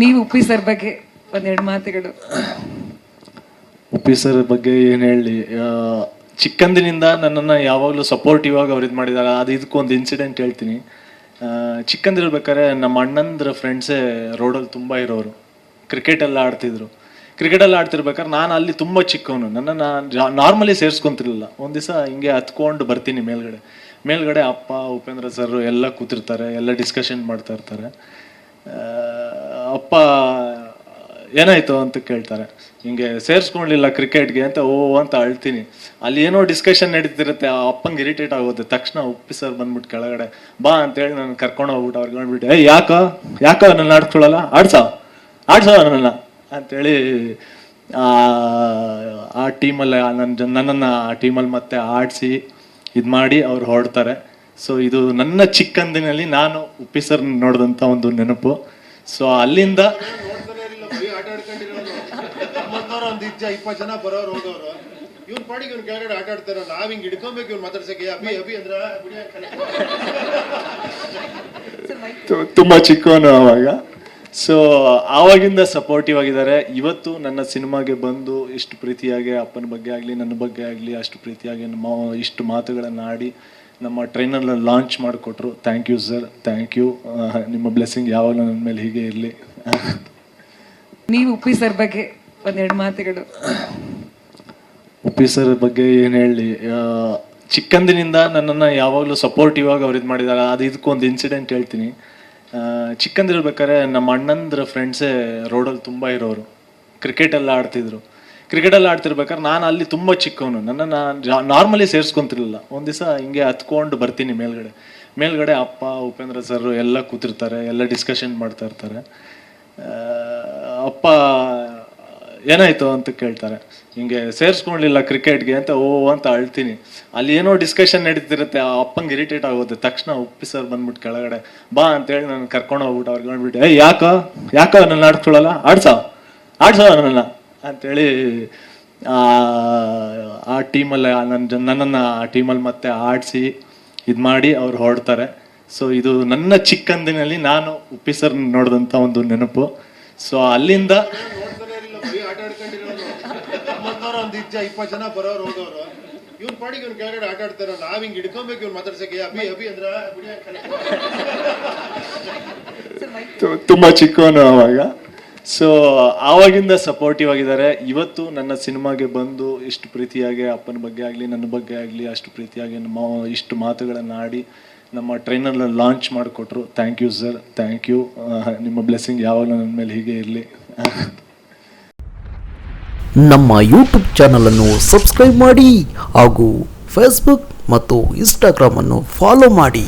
ನೀವು ಉಪ್ಪಿ ಸರ್ ಬಗ್ಗೆ ಒಂದೆರಡು ಮಾತುಗಳು. ಉಪ್ಪಿ ಸರ್ ಬಗ್ಗೆ ಏನು ಹೇಳಿ ಚಿಕ್ಕಂದಿನಿಂದ ನನ್ನನ್ನು ಯಾವಾಗಲೂ ಸಪೋರ್ಟಿವ್ ಆಗಿ ಅವ್ರು ಇದು ಮಾಡಿದ್ದಾರೆ ಅದು ಇದಕ್ಕೊಂದು ಇನ್ಸಿಡೆಂಟ್ ಹೇಳ್ತೀನಿ. ಚಿಕ್ಕಂದಿರ್ಬೇಕಾದ್ರೆ ನಮ್ಮ ಅಣ್ಣಂದ್ರ ಫ್ರೆಂಡ್ಸೇ ರೋಡಲ್ಲಿ ತುಂಬ ಇರೋರು. ಕ್ರಿಕೆಟೆಲ್ಲ ಆಡ್ತಿದ್ರು. ಕ್ರಿಕೆಟಲ್ಲಿ ಆಡ್ತಿರ್ಬೇಕಾದ್ರೆ ನಾನು ಅಲ್ಲಿ ತುಂಬ ಚಿಕ್ಕವನು. ನನ್ನನ್ನು ನಾರ್ಮಲಿ ಸೇರಿಸ್ಕೊಂತಿರ್ಲಿಲ್ಲ. ಒಂದು ದಿವಸ ಹಿಂಗೆ ಹತ್ಕೊಂಡು ಬರ್ತೀನಿ ಮೇಲ್ಗಡೆ. ಮೇಲ್ಗಡೆ ಅಪ್ಪ, ಉಪೇಂದ್ರ ಸರ್ ಎಲ್ಲ ಕೂತಿರ್ತಾರೆ, ಎಲ್ಲ ಡಿಸ್ಕಷನ್ ಮಾಡ್ತಾ ಇರ್ತಾರೆ. ಅಪ್ಪ, ಏನಾಯ್ತು ಅಂತ ಕೇಳ್ತಾರೆ. ಹಿಂಗೆ ಸೇರಿಸ್ಕೊಳ್ಳಿಲ್ಲ ಕ್ರಿಕೆಟ್ಗೆ ಅಂತ, ಓ ಅಂತ ಅಳ್ತೀನಿ. ಅಲ್ಲಿ ಏನೋ ಡಿಸ್ಕಷನ್ ನಡೀತಿರುತ್ತೆ, ಆ ಅಪ್ಪಂಗೆ ಇರಿಟೇಟ್ ಆಗುತ್ತೆ ತಕ್ಷಣ ಉಪ್ಪಿ ಸರ್ ಬಂದ್ಬಿಟ್ಟು ಕೆಳಗಡೆ, ಬಾ ಅಂತೇಳಿ ನಾನು ಕರ್ಕೊಂಡು ಹೋಗ್ಬಿಟ್ಟು ಅವ್ರಿಗೆ ಹೇಳ್ಬಿಟ್ಟು, ಏ, ಯಾಕ ಯಾಕ ನನ್ನ ಆಡ್ಸ್ಕೊಳಲ್ಲ ಆಡ್ಸೋ? ಆಡ್ಸೋ ನನ್ನ ಅಂತೇಳಿ, ಆ ಆ ಟೀಮಲ್ಲಿ ನನ್ನ ನನ್ನನ್ನು ಆ ಟೀಮಲ್ಲಿ ಮತ್ತೆ ಆಡಿಸಿ, ಇದು ಮಾಡಿ ಅವ್ರು ಹೊರಡ್ತಾರೆ. ಸೊ ಇದು ನನ್ನ ಚಿಕ್ಕಂದಿನಲ್ಲಿ ನಾನು ಉಪ್ಪಿ ಸರ್ ನೋಡಿದಂಥ ಒಂದು ನೆನಪು. ಸೊ ಅಲ್ಲಿಂದ ಒಂದ್ ಇಜ್ಜ ಇಪ್ಪತ್ತು ಜನ ಬರೋರು ಹೋಗೋರು ಇವ್ನ ಪಾಡಿಗೆ ಇವ್ನ ಕೆಳಗಡೆ ಆಟ ಆಡ್ತಾರ ನಾವ್ ಹಿಂಗ್ ಹಿಡ್ಕೊಬೇಕು ಇವ್ನ ಮಾತಾಡ್ಸಕ್ಕೆ. ಅಭಿ ಅಭಿ ಅಂದ್ರ ತುಂಬಾ ಚಿಕ್ಕವನು ಅವಾಗ. ಸೊ ಆವಾಗಿಂದ ಸಪೋರ್ಟಿವ್ ಆಗಿದ್ದಾರೆ. ಇವತ್ತು ನನ್ನ ಸಿನಿಮಾಗೆ ಬಂದು ಇಷ್ಟು ಪ್ರೀತಿಯಾಗಿ ಅಪ್ಪನ ಬಗ್ಗೆ ಆಗಲಿ ನನ್ನ ಬಗ್ಗೆ ಆಗಲಿ ಅಷ್ಟು ಪ್ರೀತಿಯಾಗಿ ಇಷ್ಟು ಮಾತುಗಳನ್ನು ಆಡಿ ನಮ್ಮ ಟ್ರೈನಲ್ಲಿ ಲಾಂಚ್ ಮಾಡಿಕೊಟ್ರು. Thank you sir thank you ನಿಮ್ಮ ಬ್ಲೆಸ್ಸಿಂಗ್ ಯಾವಾಗಲೂ ನನ್ನ ಮೇಲೆ ಹೀಗೆ ಇರಲಿ. ನೀವು ಉಪ್ಪಿ ಸರ್ ಬಗ್ಗೆ ಒಂದೆರಡು ಮಾತುಗಳು. ಉಪ್ಪಿ ಸರ್ ಬಗ್ಗೆ ಏನು ಹೇಳಿ ಚಿಕ್ಕಂದಿನಿಂದ ನನ್ನನ್ನು ಯಾವಾಗಲೂ ಸಪೋರ್ಟಿವ್ ಆಗಿ ಅವ್ರು ಇದು ಮಾಡಿದ್ದಾರೆ ಅದು ಇದಕ್ಕೊಂದು ಇನ್ಸಿಡೆಂಟ್ ಹೇಳ್ತೀನಿ. ಚಿಕ್ಕಂದಿರಬೇಕಾದ್ರೆ ಚಿಕ್ಕಂದಿರ್ಬೇಕಾದ್ರೆ ನಮ್ಮ ಅಣ್ಣಂದ್ರ ಫ್ರೆಂಡ್ಸೇ ರೋಡಲ್ಲಿ ತುಂಬ ಇರೋರು. ಕ್ರಿಕೆಟೆಲ್ಲ ಆಡ್ತಿದ್ರು. ಕ್ರಿಕೆಟ್ ಎಲ್ಲ ಆಡ್ತಿರ್ಬೇಕಾದ್ರೆ ನಾನು ಅಲ್ಲಿ ತುಂಬ ಚಿಕ್ಕವನು. ನನ್ನನ್ನು ನಾರ್ಮಲಿ ಸೇರಿಸ್ಕೊಂತಿರ್ಲಿಲ್ಲ. ಒಂದು ದಿವಸ ಹಿಂಗೆ ಹತ್ಕೊಂಡು ಬರ್ತೀನಿ ಮೇಲ್ಗಡೆ. ಮೇಲ್ಗಡೆ ಅಪ್ಪ, ಉಪೇಂದ್ರ ಸರ್ ಎಲ್ಲ ಕೂತಿರ್ತಾರೆ, ಎಲ್ಲ ಡಿಸ್ಕಷನ್ ಮಾಡ್ತಾ ಇರ್ತಾರೆ. ಅಪ್ಪ, ಏನಾಯ್ತು ಅಂತ ಕೇಳ್ತಾರೆ. ಹಿಂಗೆ ಸೇರಿಸ್ಕೊಳ್ಲಿಲ್ಲ ಕ್ರಿಕೆಟ್ಗೆ ಅಂತ, ಓ, ಅಂತ ಅಳ್ತೀನಿ. ಅಲ್ಲಿ ಏನೋ ಡಿಸ್ಕಷನ್ ನಡೀತಿರುತ್ತೆ, ಆ ಅಪ್ಪಂಗೆ ಇರಿಟೇಟ್ ಆಗುತ್ತೆ ತಕ್ಷಣ ಉಪ್ಪಿ ಸರ್ ಬಂದ್ಬಿಟ್ಟು ಕೆಳಗಡೆ, ಬಾ ಅಂತೇಳಿ ನಾನು ಕರ್ಕೊಂಡು ಹೋಗ್ಬಿಟ್ಟು ಅವ್ರಿಗೆ ಹೇಳ್ಬಿಟ್ಟು ಏ ಯಾಕೋ? ಯಾಕೋ ನನ್ನ ಆಡ್ಸ್ಕೊಳ್ಳಲ್ಲ ಆಡ್ಸೋ? ಆಡ್ಸೋ ನನ್ನ ಅಂತೇಳಿ ಆ ಆ ಟೀಮಲ್ಲಿ ನನ್ನ ನನ್ನನ್ನು ಆ ಟೀಮಲ್ಲಿ ಮತ್ತೆ ಆಡಿಸಿ ಇದು ಮಾಡಿ ಅವ್ರು ಹೊರಡ್ತಾರೆ. ಸೊ ಇದು ನನ್ನ ಚಿಕ್ಕಂದಿನಲ್ಲಿ ನಾನು ಉಪ್ಪಿ ಸರ್ ನೋಡಿದಂಥ ಒಂದು ನೆನಪು. ಸೊ ಅಲ್ಲಿಂದ ಇಪ್ಪತ್ತು ಜನ ಬರೋರು ಹೋಗೋರು ಇವ್ನ ಪಾಡಿಗೆ ಇವ್ನ ಕೆಳಗಡೆ ಆಟ ಆಡ್ತಾರ ನಾವ್ ಹಿಂಗ್ ಹಿಡ್ಕೊಬೇಕು ಇವ್ನ ಮಾತಾಡ್ಸಕ್ಕೆ. ಅಭಿ ಅಭಿ ಅಂದ್ರ ತುಂಬಾ ಚಿಕ್ಕವನು ಅವಾಗ. ಸೊ ಆವಾಗಿಂದ ಸಪೋರ್ಟಿವ್ ಆಗಿದ್ದಾರೆ. ಇವತ್ತು ನನ್ನ ಸಿನಿಮಾಗೆ ಬಂದು ಇಷ್ಟು ಪ್ರೀತಿಯಾಗಿ, ಅಪ್ಪನ ಬಗ್ಗೆ ಆಗಲಿ, ನನ್ನ ಬಗ್ಗೆ ಆಗಲಿ, ಅಷ್ಟು ಪ್ರೀತಿಯಾಗಿ ನಮ್ಮ ಇಷ್ಟು ಮಾತುಗಳನ್ನು ಆಡಿ ನಮ್ಮ ಟ್ರೈನರ್ನ ಲಾಂಚ್ ಮಾಡಿಕೊಟ್ರು. Thank you sir thank you ನಿಮ್ಮ ಬ್ಲೆಸ್ಸಿಂಗ್ ಯಾವಾಗಲೂ ನನ್ನ ಮೇಲೆ ಹೀಗೆ ಇರಲಿ. ನಮ್ಮ ಯೂಟ್ಯೂಬ್ ಚಾನಲನ್ನು ಸಬ್ಸ್ಕ್ರೈಬ್ ಮಾಡಿ ಹಾಗೂ ಫೇಸ್ಬುಕ್ ಮತ್ತು ಇನ್ಸ್ಟಾಗ್ರಾಮನ್ನು ಫಾಲೋ ಮಾಡಿ.